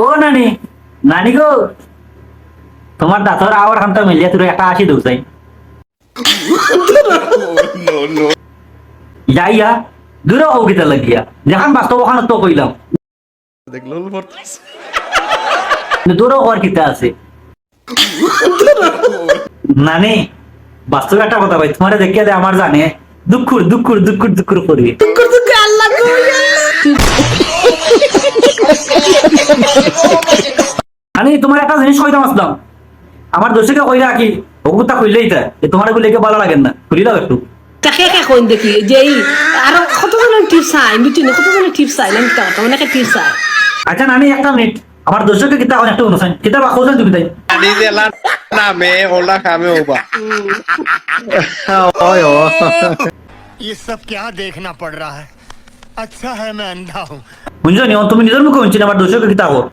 ও নানি নানি গো। তোমার দাঁতর আওয়ার হামটা মিলিয়ে তুই একটা আসি দৌ চাই। যাইয়া দূরে কিতা লাগিয়া, যেখান বাস্তব ওখানে তো কইলাম। দূরে হওয়ার কিতা আছে? নানি বাস্তব একটা কথা ভাই তোমার দেখিয়া আমার জানে দুঃখুর দুঃখুর দুঃখুর দুঃখুর করি। আমি তোমার একটা জিনিস কইতাম আসলাম আমার দোষীকে কইরা কি অগুতা কইলেই তা যে তোমার এগুলো লেগে ভালো লাগেন না খুলি দাও একটু তাকে কে কইন দেখি যে এই আরো কতজনের টিপ চাই মিটিনে কতজনের টিপ চাই না মিটা কথা অনেকে টিপ চাই আচ্ছা নানি একটা মিনিট আমার দোষকে কিতা এখন একটা অনুষ্ঠান কিতা বা কোথায় তুমি তাই Dice la name o la jame oba. ये सब क्या देखना पड़ रहा है अच्छा है मैं अंधा हूँ मुंजो नहीं तुम निजर मुख उंची नंबर दोषो के किताब हो